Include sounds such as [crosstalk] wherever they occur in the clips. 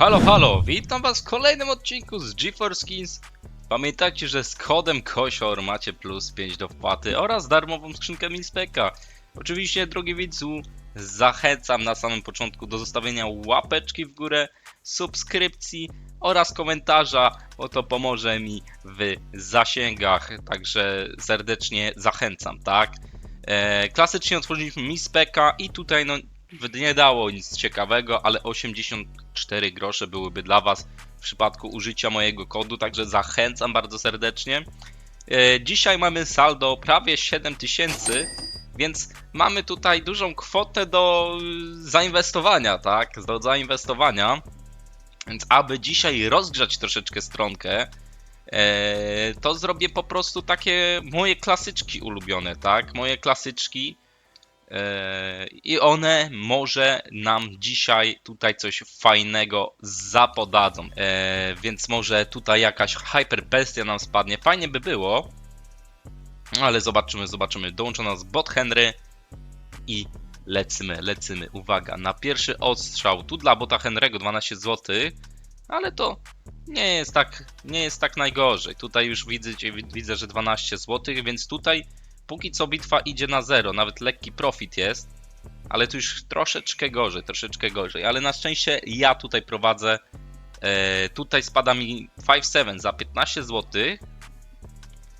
Halo, halo, witam was w kolejnym odcinku z GeForce Skins. Pamiętajcie, że z kodem KOSIOR macie plus 5 do wpłaty oraz darmową skrzynkę Minspeka. Oczywiście, drogi widzu, zachęcam na samym początku do zostawienia łapeczki w górę, subskrypcji oraz komentarza, bo to pomoże mi w zasięgach, także serdecznie zachęcam, tak? E, klasycznie otworzyliśmy Minspeka i tutaj no nie dało nic ciekawego, ale 84 grosze byłyby dla Was w przypadku użycia mojego kodu, także zachęcam bardzo serdecznie. E, Dzisiaj mamy saldo prawie 7000, więc mamy tutaj dużą kwotę do y, zainwestowania, tak? Do zainwestowania. Więc aby dzisiaj rozgrzać troszeczkę stronkę, e, to zrobię po prostu takie moje klasyczki ulubione, tak? Moje klasyczki. I one może nam dzisiaj tutaj coś fajnego zapodadzą. E, więc może tutaj jakaś Hyper Bestia nam spadnie. Fajnie by było. Ale zobaczymy, zobaczymy. Dołącza nas bot Henry i lecimy, lecimy. Uwaga, na pierwszy odstrzał. Tu dla bota Henry'ego 12 zł. Ale to nie jest tak, nie jest tak najgorzej. Tutaj już widzę, widzę że 12 zł, więc tutaj póki co bitwa idzie na zero, nawet lekki profit jest, ale tu już troszeczkę gorzej, troszeczkę gorzej, ale na szczęście ja tutaj prowadzę, e, tutaj spada mi 5-7 za 15 zł,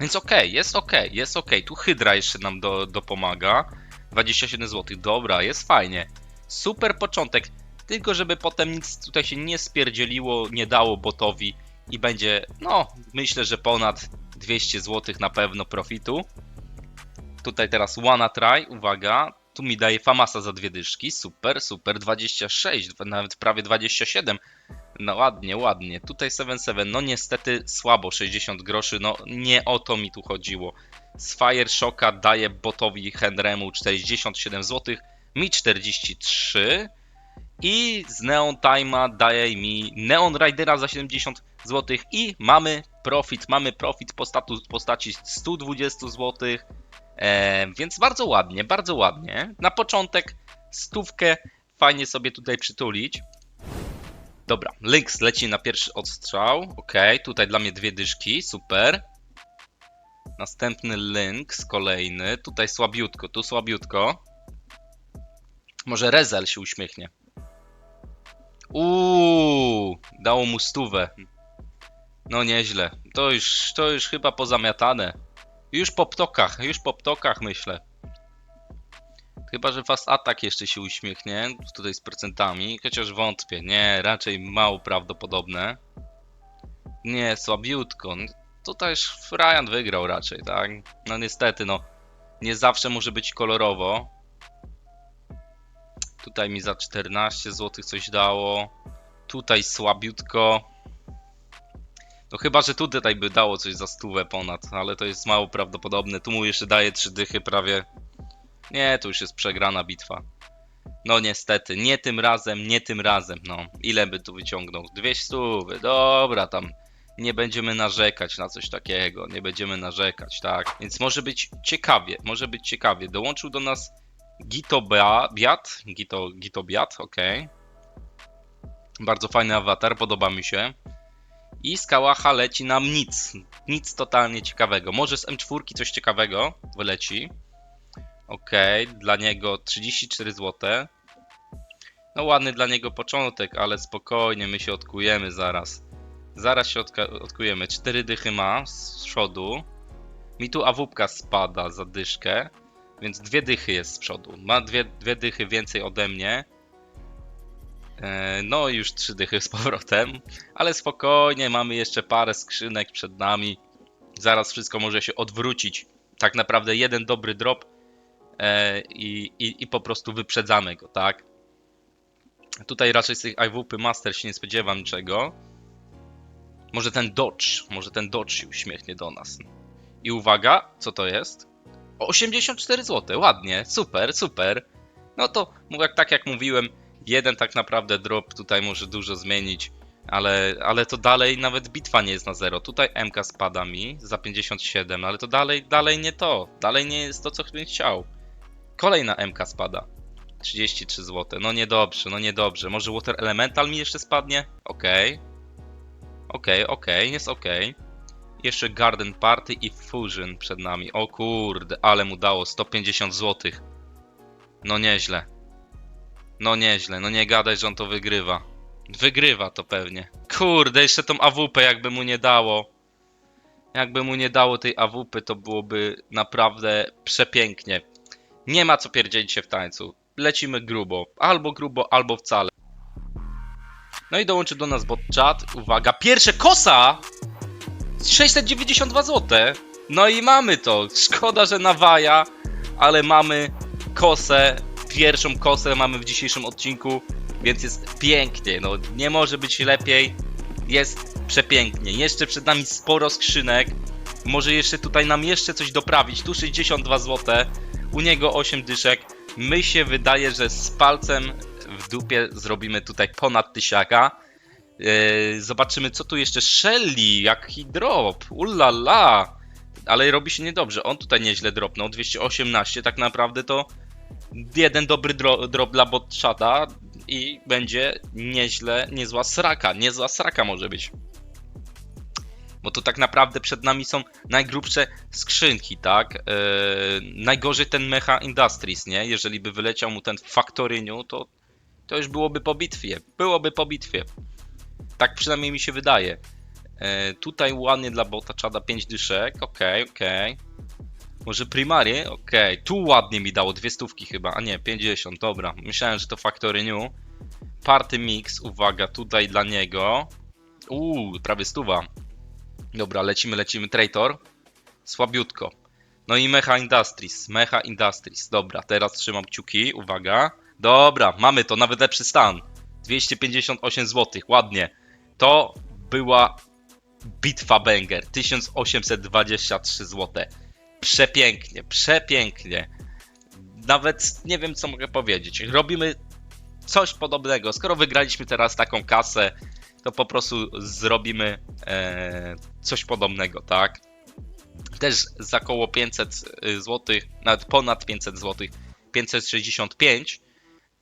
więc okej, jest okej, jest okej, tu Hydra jeszcze nam do, dopomaga, 27 zł, dobra, jest fajnie, super początek, tylko żeby potem nic tutaj się nie spierdzieliło, nie dało botowi i będzie, no, myślę, że ponad 200 zł na pewno profitu. Tutaj teraz Wanna Try, uwaga. Tu mi daje Famasa za dwie dyszki. Super, super. 26, nawet prawie 27. No ładnie, ładnie. Tutaj 7-7, no niestety słabo, 60 groszy. No nie o to mi tu chodziło. Z Fire Shocka daje botowi Henry'emu 47 zł, mi 43. I z Neon Time'a daje mi Neon Ridera za 70 zł. I mamy profit, mamy profit po statu- postaci 120 zł. E, więc bardzo ładnie, bardzo ładnie. Na początek stówkę fajnie sobie tutaj przytulić. Dobra, Lynx leci na pierwszy odstrzał. Ok, tutaj dla mnie dwie dyszki, super. Następny Lynx, kolejny. Tutaj słabiutko, tu słabiutko. Może Rezel się uśmiechnie. Uuu, dało mu stówę. No nieźle. To już, to już chyba pozamiatane. Już po ptokach, już po ptokach myślę. Chyba, że Fast Attack jeszcze się uśmiechnie, tutaj z procentami, chociaż wątpię. Nie, raczej mało prawdopodobne. Nie, słabiutko. No, Tutaj już Ryan wygrał raczej, tak? No niestety, no. Nie zawsze może być kolorowo. Tutaj mi za 14 zł coś dało. Tutaj słabiutko. No chyba, że tutaj by dało coś za stówę ponad, ale to jest mało prawdopodobne. Tu mu jeszcze daje trzy dychy prawie. Nie, to już jest przegrana bitwa. No niestety, nie tym razem, nie tym razem, no. Ile by tu wyciągnął? Dwie stówy, dobra, tam nie będziemy narzekać na coś takiego, nie będziemy narzekać, tak? Więc może być ciekawie, może być ciekawie. Dołączył do nas Gitobiat, Gito, Gitobiat, okej. Bardzo fajny awatar, podoba mi się. I z Kałacha leci nam nic. Nic totalnie ciekawego. Może z M4 coś ciekawego wyleci. Ok, dla niego 34 zł. No ładny dla niego początek, ale spokojnie, my się odkujemy zaraz. Zaraz się odkujemy. 4 dychy ma z przodu. Mi tu awupka spada za dyszkę, więc dwie dychy jest z przodu. Ma dwie, dwie dychy więcej ode mnie. E, No już trzy dychy z powrotem, ale spokojnie, mamy jeszcze parę skrzynek przed nami. Zaraz wszystko może się odwrócić. Tak naprawdę jeden dobry drop e, i, i, i po prostu wyprzedzamy go, tak? Tutaj raczej z tych IWP Master się nie spodziewam niczego. Może ten Dodge, może ten Dodge się uśmiechnie do nas. I uwaga, co to jest? O, 84 zł, ładnie, super, super. No to, jak, tak jak mówiłem, jeden tak naprawdę drop tutaj może dużo zmienić, ale, ale to dalej nawet bitwa nie jest na zero. Tutaj MK spada mi za 57, ale to dalej, dalej nie to. Dalej nie jest to, co bym chciał. Kolejna MK spada. 33 zł. No niedobrze, no niedobrze. Może Water Elemental mi jeszcze spadnie? Okej. Okej, okej, jest okej. Jeszcze Garden Party i Fusion przed nami. O kurde, ale mu dało 150 zł. No nieźle. No nieźle, no nie gadaj, że on to wygrywa. Wygrywa to pewnie. Kurde, jeszcze tą AWP jakby mu nie dało. Jakby mu nie dało tej AWP, to byłoby naprawdę przepięknie. Nie ma co pierdzielić się w tańcu. Lecimy grubo. Albo grubo, albo wcale. No i dołączy do nas bot chat. Uwaga, pierwsze kosa! 692 zł. No i mamy to. Szkoda, że nawaja, ale mamy kosę. Pierwszą kosę mamy w dzisiejszym odcinku, więc jest pięknie. No nie może być lepiej. Jest przepięknie. Jeszcze przed nami sporo skrzynek. Może jeszcze tutaj nam jeszcze coś doprawić. Tu 62 zł. U niego 8 dyszek. My się wydaje, że z palcem w dupie zrobimy tutaj ponad tysiaka. Yy, zobaczymy, co tu jeszcze Shelly, jaki drop, ulala. Ale robi się niedobrze. On tutaj nieźle dropnął, 218. Tak naprawdę to jeden dobry dro drop dla botchata i będzie nieźle, niezła sraka. Niezła sraka może być. Bo to tak naprawdę przed nami są najgrubsze skrzynki, tak? Yy, najgorzej ten Mecha Industries, nie? Jeżeli by wyleciał mu ten w Factoryniu, to, to już byłoby po bitwie. Byłoby po bitwie. Tak przynajmniej mi się wydaje. E, tutaj ładnie dla bota czada 5 dyszek. Okej, okej. Może primarie? Okej. Tu ładnie mi dało dwie stówki chyba. A nie, 50, dobra. Myślałem, że to Factory New. Party Mix, uwaga, tutaj dla niego. Uuu, prawie stuwa. Dobra, lecimy, lecimy. Traitor. Słabiutko. No i Mecha Industries. Mecha Industries. Dobra, teraz trzymam kciuki. Uwaga. Dobra, mamy to, nawet lepszy stan. 258 zł, ładnie. To była bitwa banger. 1823 zł. Przepięknie, przepięknie. Nawet nie wiem, co mogę powiedzieć. Robimy coś podobnego. Skoro wygraliśmy teraz taką kasę, to po prostu zrobimy e, coś podobnego, tak? Też za około 500 zł, nawet ponad 500 zł, 565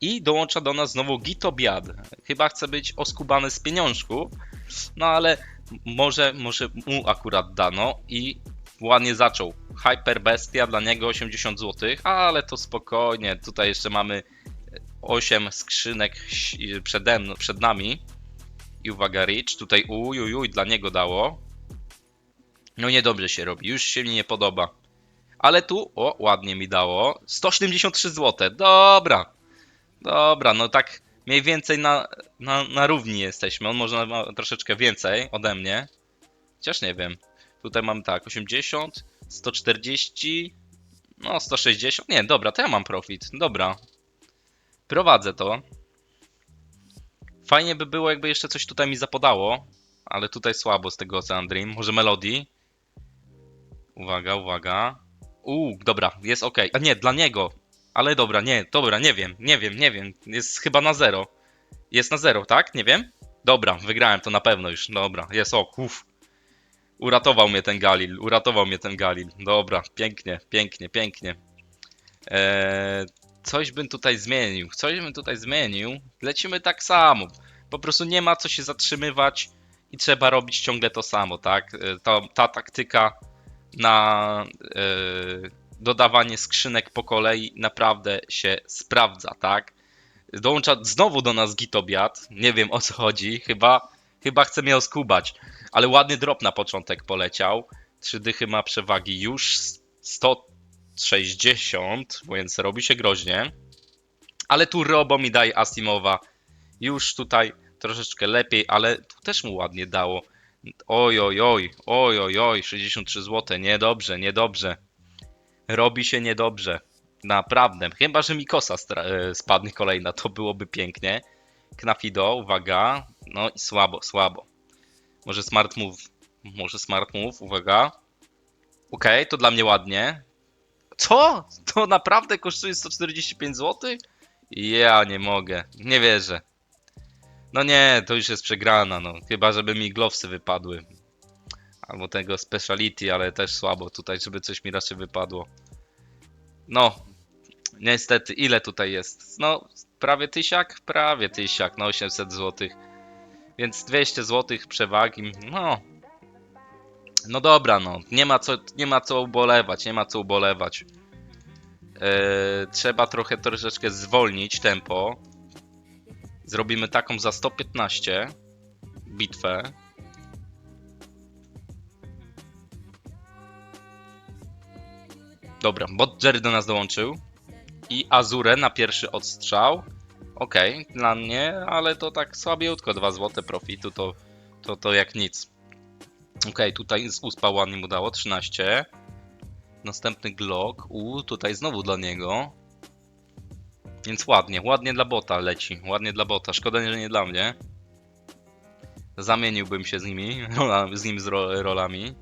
i dołącza do nas znowu Gitobiad. Chyba chce być oskubany z pieniążków, no ale może, może mu akurat dano i ładnie zaczął. Hyper Bestia dla niego 80 zł, ale to spokojnie. Tutaj jeszcze mamy 8 skrzynek przede przed nami. I uwaga, Rich, tutaj uj, uj, uj, dla niego dało. No niedobrze się robi, już się mi nie podoba. Ale tu, o, ładnie mi dało. 173 zł, dobra. Dobra, no tak mniej więcej na, na, na równi jesteśmy. On może troszeczkę więcej ode mnie. Chociaż nie wiem. Tutaj mam tak, 80, 140, no 160. Nie, dobra, to ja mam profit. Dobra. Prowadzę to. Fajnie by było, jakby jeszcze coś tutaj mi zapodało, ale tutaj słabo z tego Ocean Dream. Może Melody? Uwaga, uwaga. Uuu, dobra, jest ok. A nie, dla niego. Ale dobra, nie, dobra, nie wiem, nie wiem, nie wiem. Jest chyba na zero. Jest na zero, tak? Nie wiem? Dobra, wygrałem to na pewno już. Dobra, jest o, uff. Uratował mnie ten Galil, uratował mnie ten Galil. Dobra, pięknie, pięknie, pięknie. Eee, coś bym tutaj zmienił, coś bym tutaj zmienił. Lecimy tak samo. Po prostu nie ma co się zatrzymywać i trzeba robić ciągle to samo, tak? E, Ta, ta taktyka na e, dodawanie skrzynek po kolei naprawdę się sprawdza, tak? Dołącza znowu do nas Gitobiat. Nie wiem o co chodzi. Chyba, chyba chce mnie oskubać. Ale ładny drop na początek poleciał. Trzy dychy ma przewagi już 160, więc robi się groźnie. Ale tu Robo mi daje Asimowa. Już tutaj troszeczkę lepiej, ale tu też mu ładnie dało. Oj, oj, oj, oj, oj, oj, 63 zł. Niedobrze, niedobrze. Robi się niedobrze. Naprawdę. Chyba, że mi kosa e, spadnie kolejna, to byłoby pięknie. Knafido, uwaga. No i słabo, słabo. Może smart move. Może smart move, uwaga. Okej, to dla mnie ładnie. Co? To naprawdę kosztuje 145 zł? Ja nie mogę. Nie wierzę. No nie, to już jest przegrana, no. Chyba, żeby mi glowsy wypadły. Albo tego speciality, ale też słabo tutaj, żeby coś mi raczej wypadło. No, Niestety, ile tutaj jest? No, prawie tysiak? Prawie tysiak, no 800 zł. Więc 200 zł przewagi, no. No dobra, no. Nie ma co, nie ma co ubolewać, nie ma co ubolewać. Eee, trzeba trochę, troszeczkę zwolnić tempo. Zrobimy taką za 115 bitwę. Dobra, bot Jerry do nas dołączył. I Azure na pierwszy odstrzał. Okej, dla mnie, ale to tak słabiutko, 2 złote profitu to, to, to jak nic. Okej, tutaj z uspa ładnie mu dało, 13. Następny Glock, u, tutaj znowu dla niego. Więc ładnie, ładnie dla bota leci, ładnie dla bota. Szkoda, że nie dla mnie. Zamieniłbym się z nimi, [laughs] z nim z ro, rolami.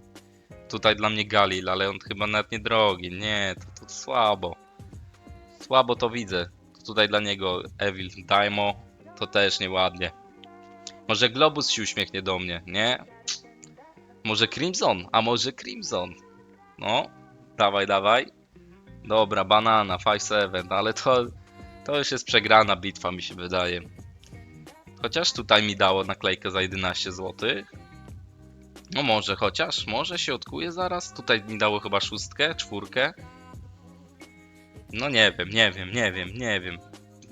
Tutaj dla mnie Galil, ale on chyba nawet nie drogi. Nie, to, to słabo. Słabo to widzę. Tutaj dla niego Evil Daimo to też nieładnie. Może Globus się uśmiechnie do mnie, nie? Może Crimson, a może Crimson. No, dawaj, dawaj. Dobra, banana, 5-7, ale to, to już jest przegrana bitwa, mi się wydaje. Chociaż tutaj mi dało naklejkę za 11 zł. No może chociaż, może się odkuje zaraz. Tutaj mi dało chyba szóstkę, czwórkę. No nie wiem, nie wiem, nie wiem, nie wiem.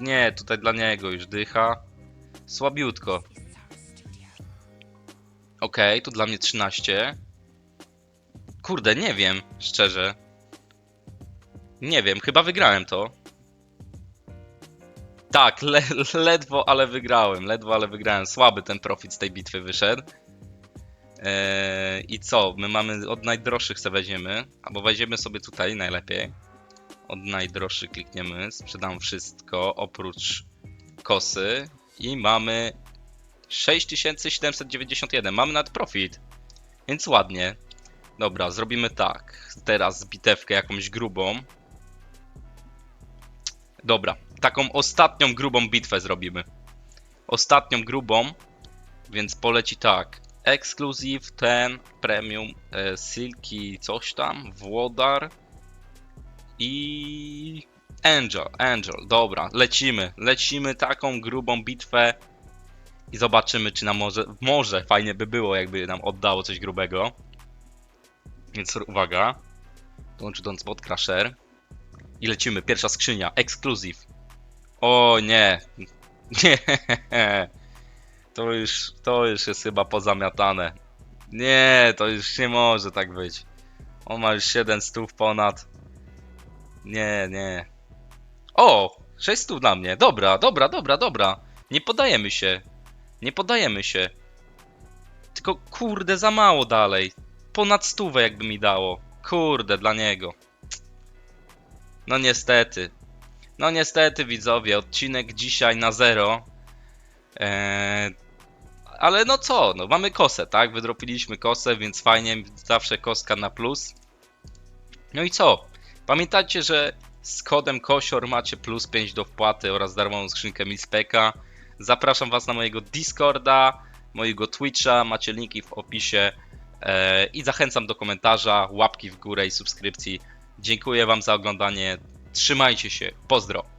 Nie, tutaj dla niego już dycha. Słabiutko. Okej, tu dla mnie 13. Kurde, nie wiem, szczerze. Nie wiem, chyba wygrałem to. Tak, le ledwo, ale wygrałem. Ledwo, ale wygrałem. Słaby ten profit z tej bitwy wyszedł. Eee, I co? My mamy od najdroższych se weźmiemy. Albo weźmiemy sobie tutaj najlepiej. Od najdroższych klikniemy. Sprzedam wszystko oprócz kosy. I mamy 6791. Mamy nad profit. Więc ładnie. Dobra, zrobimy tak. Teraz bitewkę jakąś grubą. Dobra, taką ostatnią grubą bitwę zrobimy. Ostatnią grubą, więc poleci tak. Exclusive, ten, premium, e, silki, coś tam, włodar i Angel, Angel, dobra, lecimy, lecimy taką grubą bitwę i zobaczymy, czy nam może, może fajnie by było, jakby nam oddało coś grubego. Więc uwaga, dołączy do Crusher i lecimy, pierwsza skrzynia, Exclusive. O nie, [laughs] nie, to już, to już jest chyba pozamiatane. Nie, to już nie może tak być. On ma już 7 stów ponad. Nie, nie. O! 6 stów dla mnie. Dobra, dobra, dobra, dobra. Nie podajemy się. Nie podajemy się. Tylko kurde, za mało dalej. Ponad stówę jakby mi dało. Kurde, dla niego. No niestety. No niestety widzowie, odcinek dzisiaj na zero. Eee, ale no co, no mamy kosę, tak? Wydropiliśmy kosę, więc fajnie, zawsze koska na plus. No i co? Pamiętajcie, że z kodem KOSIOR macie plus 5 do wpłaty oraz darmową skrzynkę Mispeka. Zapraszam Was na mojego Discorda, mojego Twitcha, macie linki w opisie. E, I zachęcam do komentarza, łapki w górę i subskrypcji. Dziękuję Wam za oglądanie. Trzymajcie się. Pozdro.